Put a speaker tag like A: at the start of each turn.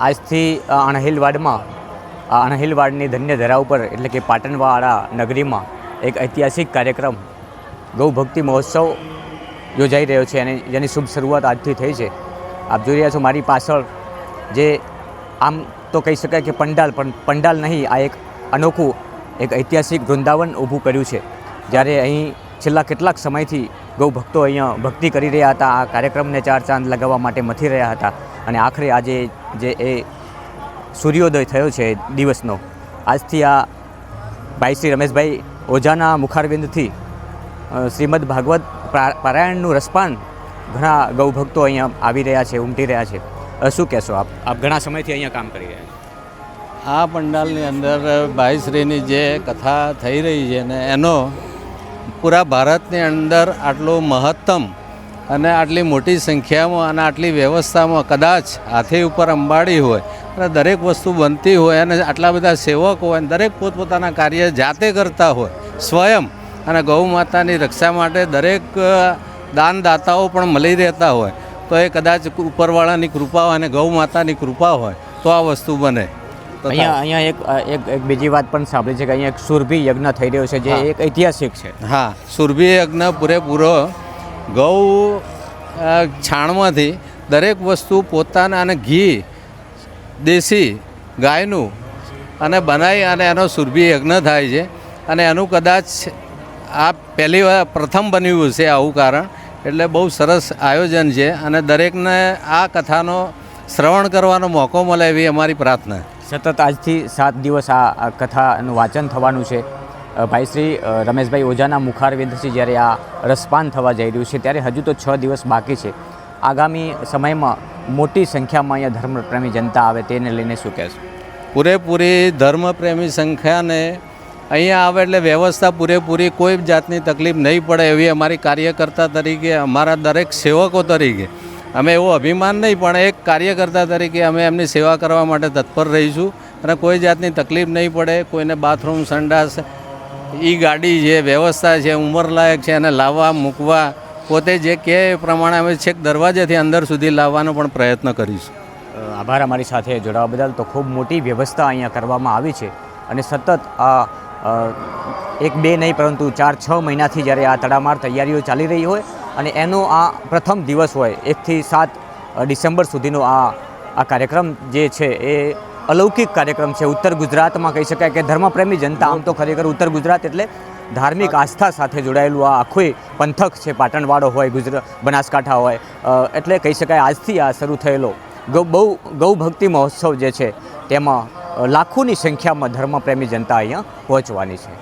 A: આજથી અણહિલવાડમાં અણહિલવાડની ધન્ય ધરા ઉપર, એટલે કે પાટણવાળા નગરીમાં, એક ઐતિહાસિક કાર્યક્રમ ગૌભક્તિ મહોત્સવ યોજાઈ રહ્યો છે અને જેની શુભ શરૂઆત આજથી થઈ છે. આપ જોઈ રહ્યા છો મારી પાછળ જે, આમ તો કહી શકાય કે પંડાલ, પણ પંડાલ નહીં, આ એક અનોખું, એક ઐતિહાસિક વૃંદાવન ઊભું કર્યું છે. જ્યારે અહીં છેલ્લા કેટલાક સમયથી ગૌ ભક્તો અહીંયા ભક્તિ કરી રહ્યા હતા, આ કાર્યક્રમને ચાર ચાંદ લગાવવા માટે મથી રહ્યા હતા. અને આખરે આજે જે એ સૂર્યોદય થયો છે દિવસનો, આજથી આ ભાઈ શ્રી રમેશભાઈ ઓઝાના મુખારવિંદથી શ્રીમદ ભાગવત પારાયણનું રસપાન ઘણા ગૌભક્તો અહીંયા આવી રહ્યા છે, ઉમટી રહ્યા છે. શું કહેશો આપ? આપ ઘણા સમયથી અહીંયા કામ કરી રહ્યા
B: આ પંડાલની અંદર ભાઈશ્રીની જે કથા થઈ રહી છે ને એનો પૂરા ભારતની અંદર આટલું મહત્તમ અને આટલી મોટી સંખ્યામાં અને આટલી વ્યવસ્થામાં કદાચ હાથી ઉપર અંબાડી હોય અને દરેક વસ્તુ બનતી હોય અને આટલા બધા સેવકો હોય અને દરેક પોતપોતાના કાર્ય જાતે કરતા હોય સ્વયં અને ગૌ માતાની રક્ષા માટે દરેક દાનદાતાઓ પણ મળી રહેતા હોય તો એ કદાચ ઉપરવાળાની કૃપા હોય અને ગૌ માતાની કૃપા હોય તો આ વસ્તુ બને. તો
A: અહીંયા અહીંયા એક એક એક બીજી વાત પણ સાંભળી છે કે અહીંયા એક સુરભી યજ્ઞ થઈ રહ્યો છે જે એક ઐતિહાસિક છે.
B: હા. સુરભી યજ્ઞ પૂરેપૂરો ગૌ છાણમાંથી દરેક વસ્તુ પોતાના અને ઘી, દેશી, ગાયનું અને બનાવી અને એનો સુરભી યજ્ઞ થાય છે. અને એનું કદાચ આ પહેલી વાર પ્રથમ બન્યું છે આવું કારણ. એટલે બહુ સરસ આયોજન છે અને દરેકને આ કથાનો શ્રવણ કરવાનો મોકો મળે એવી અમારી પ્રાર્થના.
A: સતત આજથી સાત દિવસ આ કથાનું વાંચન થવાનું છે. ભાઈ શ્રી રમેશભાઈ ઓઝાના મુખારવિંદથી જ્યારે આ રસપાન થવા જઈ રહ્યું છે, ત્યારે હજુ તો છ દિવસ બાકી છે. આગામી સમયમાં મોટી સંખ્યામાં અહીંયા ધર્મપ્રેમી જનતા આવે તેને લઈને શું કહેશો?
B: પૂરેપૂરી ધર્મપ્રેમી સંખ્યાને અહીંયા આવે એટલે વ્યવસ્થા પૂરેપૂરી કોઈ જાતની તકલીફ નહીં પડે એવી અમારી કાર્યકર્તા તરીકે, અમારા દરેક સેવકો તરીકે. અમે એવું અભિમાન નહીં, પણ એક કાર્યકર્તા તરીકે અમે એમની સેવા કરવા માટે તત્પર રહીશું. અને કોઈ જાતની તકલીફ નહીં પડે, કોઈને બાથરૂમ સંડાસ ઈ ગાડી જે વ્યવસ્થા છે, ઉંમરલાયક છે એને લાવવા, મૂકવા, પોતે જે કહે એ પ્રમાણે અમે છેક દરવાજેથી અંદર સુધી લાવવાનો પણ પ્રયત્ન કરીશું.
A: આભાર અમારી સાથે જોડાવા બદલ. તો ખૂબ મોટી વ્યવસ્થા અહીંયા કરવામાં આવી છે અને સતત આ એક બે નહીં પરંતુ ચાર છ મહિનાથી જ્યારે આ તડામાર તૈયારીઓ ચાલી રહી હોય અને એનો આ પ્રથમ દિવસ હોય એકથી સાત ડિસેમ્બર સુધીનો આ આ કાર્યક્રમ જે છે એ અલૌકિક કાર્યક્રમ છે. ઉત્તર ગુજરાતમાં કહી શકાય કે ધર્મપ્રેમી જનતા આમ તો ખરેખર ઉત્તર ગુજરાત એટલે ધાર્મિક આસ્થા સાથે જોડાયેલું આ આખું પંથક છે. પાટણવાડો હોય ગુજરાત બનાસકાંઠા હોય એટલે કહી શકાય આજથી આ શરૂ થયેલો ગૌ, બહુ ગૌભક્તિ મહોત્સવ જે છે, તેમાં લાખોની સંખ્યામાં ધર્મપ્રેમી જનતા અહીંયા પહોંચવાની છે.